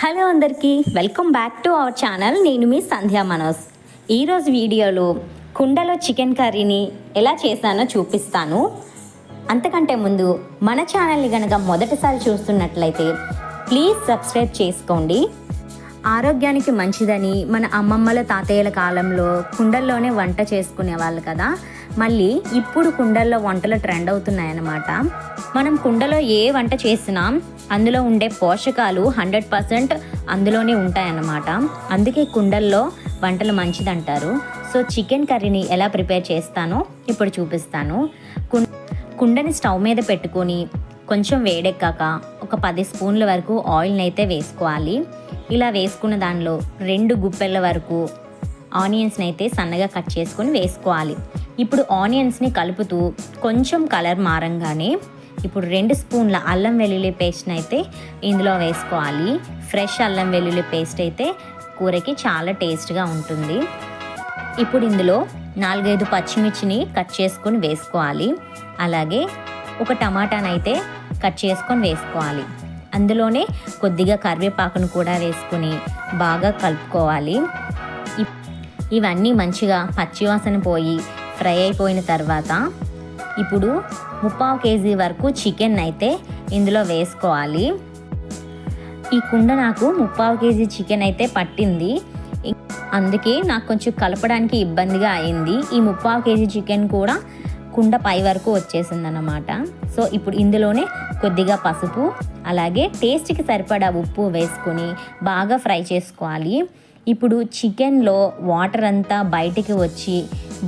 Hello అందరికీ welcome back to our channel. నేను మీ సంధ్యా మనోజ్. ఈరోజు వీడియోలో కుండలో చికెన్ కర్రీని ఎలా చేశానో చూపిస్తాను. అంతకంటే ముందు మన ఛానల్ని కనుక మొదటిసారి చూస్తున్నట్లయితే ప్లీజ్ సబ్స్క్రైబ్ చేసుకోండి. ఆరోగ్యానికి మంచిదని మన అమ్మమ్మల తాతయ్యల కాలంలో కుండల్లోనే వంట చేసుకునే వాళ్ళు కదా. మళ్ళీ ఇప్పుడు కుండల్లో వంటలు ట్రెండ్ అవుతున్నాయన్నమాట. మనం కుండలో ఏ వంట చేసినా అందులో ఉండే పోషకాలు హండ్రెడ్ పర్సెంట్ అందులోనే ఉంటాయన్నమాట. అందుకే కుండల్లో వంటలు మంచిదంటారు. సో చికెన్ కర్రీని ఎలా ప్రిపేర్ చేస్తానో ఇప్పుడు చూపిస్తాను. కుం- కుండని స్టవ్ మీద పెట్టుకొని కొంచెం వేడెక్కాక ఒక పది స్పూన్ల వరకు ఆయిల్ని అయితే వేసుకోవాలి. ఇలా వేసుకున్న దానిలో రెండు గుప్పెళ్ళ వరకు ఆనియన్స్ని అయితే సన్నగా కట్ చేసుకొని వేసుకోవాలి. ఇప్పుడు ఆనియన్స్ని కలుపుతూ కొంచెం కలర్ మారంగానే ఇప్పుడు రెండు స్పూన్ల అల్లం వెల్లుల్లి పేస్ట్ని అయితే ఇందులో వేసుకోవాలి. ఫ్రెష్ అల్లం వెల్లుల్లి పేస్ట్ అయితే కూరకి చాలా టేస్ట్గా ఉంటుంది. ఇప్పుడు ఇందులో నాలుగైదు పచ్చిమిర్చిని కట్ చేసుకొని వేసుకోవాలి. అలాగే ఒక టమాటానైతే కట్ చేసుకొని వేసుకోవాలి. అందులోనే కొద్దిగా కరివేపాకును కూడా వేసుకుని బాగా కలుపుకోవాలి. ఇవన్నీ మంచిగా పచ్చివాసన పోయి ఫ్రై అయిపోయిన తర్వాత ఇప్పుడు ముప్పావు కేజీ వరకు చికెన్ అయితే ఇందులో వేసుకోవాలి. ఈ కుండ నాకు ముప్పావు కేజీ చికెన్ అయితే పట్టింది. అందుకే నాకు కొంచెం కలపడానికి ఇబ్బందిగా అయింది. ఈ ముప్పావు కేజీ చికెన్ కూడా కుండ పై వరకు వచ్చేసింది అన్నమాట సో ఇప్పుడు ఇందులోనే కొద్దిగా పసుపు అలాగే టేస్ట్కి సరిపడా ఉప్పు వేసుకొని బాగా ఫ్రై చేసుకోవాలి. ఇప్పుడు చికెన్లో వాటర్ అంతా బయటికి వచ్చి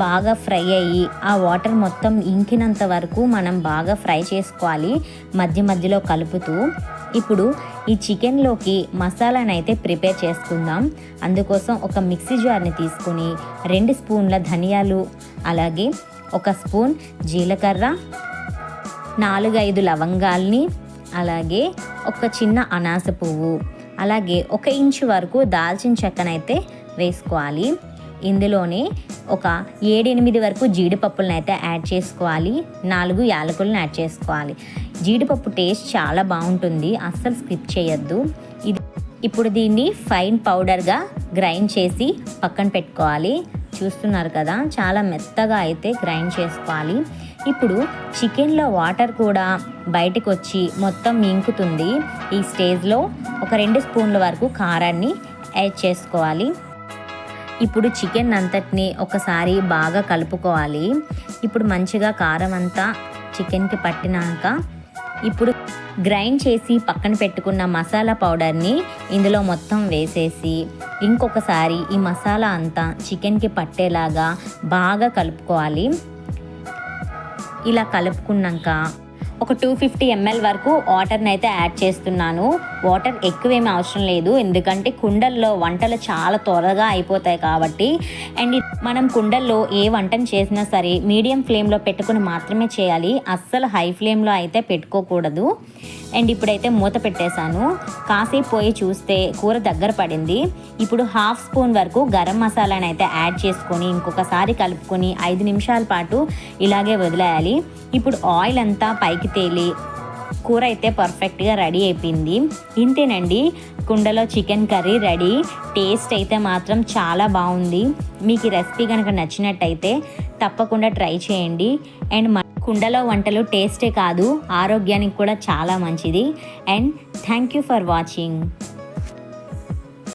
బాగా ఫ్రై అయ్యి ఆ వాటర్ మొత్తం ఇంకినంత వరకు మనం బాగా ఫ్రై చేసుకోవాలి మధ్య మధ్యలో కలుపుతూ. ఇప్పుడు ఈ చికెన్లోకి మసాలాను అయితే ప్రిపేర్ చేసుకుందాం. అందుకోసం ఒక మిక్సీ జార్ని తీసుకుని రెండు స్పూన్ల ధనియాలు అలాగే ఒక స్పూన్ జీలకర్ర నాలుగైదు లవంగాల్ని అలాగే ఒక చిన్న అనాస పువ్వు అలాగే ఒక ఇంచు వరకు దాల్చిన చెక్కనైతే వేసుకోవాలి. ఇందులోనే ఒక ఏడెనిమిది వరకు జీడిపప్పులను అయితే యాడ్ చేసుకోవాలి. నాలుగు యాలకులను యాడ్ చేసుకోవాలి. జీడిపప్పు టేస్ట్ చాలా బాగుంటుంది అస్సలు స్కిప్ చేయొద్దు. ఇది ఇప్పుడు దీన్ని ఫైన్ పౌడర్గా గ్రైండ్ చేసి పక్కన పెట్టుకోవాలి. చూస్తున్నారు కదా చాలా మెత్తగా అయితే గ్రైండ్ చేసుకోవాలి. ఇప్పుడు చికెన్లో వాటర్ కూడా బయటకు వచ్చి మొత్తం ఇంకుతుంది ఈ స్టేజ్లో ఒక రెండు స్పూన్ల వరకు కారాన్ని యాడ్ చేసుకోవాలి. ఇప్పుడు చికెన్ అంతటిని ఒకసారి బాగా కలుపుకోవాలి. ఇప్పుడు మంచిగా కారం అంతా చికెన్కి పట్టినాక ఇప్పుడు గ్రైండ్ చేసి పక్కన పెట్టుకున్న మసాలా పౌడర్ని ఇందులో మొత్తం వేసేసి ఇంకొకసారి ఈ మసాలా అంతా చికెన్కి పట్టేలాగా బాగా కలుపుకోవాలి. ఇలా కలుపుకున్నాక ఒక టూ ఫిఫ్టీ ఎంఎల్ వరకు వాటర్ని అయితే యాడ్ చేస్తున్నాను. వాటర్ ఎక్కువేమీ అవసరం లేదు. ఎందుకంటే కుండల్లో వంటలు చాలా త్వరగా అయిపోతాయి కాబట్టి. అండ్ మనం కుండల్లో ఏ వంటను చేసినా సరే మీడియం ఫ్లేమ్లో పెట్టుకుని మాత్రమే చేయాలి. అస్సలు హై ఫ్లేమ్లో అయితే పెట్టుకోకూడదు. అండ్ ఇప్పుడైతే మూత పెట్టేశాను. కాసేపు పోయి చూస్తే కూర దగ్గర పడింది. ఇప్పుడు హాఫ్ స్పూన్ వరకు గరం మసాలాని అయితే యాడ్ చేసుకొని ఇంకొకసారి కలుపుకొని ఐదు నిమిషాల పాటు ఇలాగే వదిలేయాలి. ఇప్పుడు ఆయిల్ అంతా పైకి తేలి కూర అయితే పర్ఫెక్ట్గా రెడీ అయిపోయింది. ఇంతేనండి కుండలో చికెన్ కర్రీ రెడీ టేస్ట్ అయితే మాత్రం చాలా బాగుంది. మీకు ఈ రెసిపీ కనుక నచ్చినట్టయితే తప్పకుండా ట్రై చేయండి. అండ్ మన కుండలో వంటలు టేస్టే కాదు ఆరోగ్యానికి కూడా చాలా మంచిది. And thank you for watching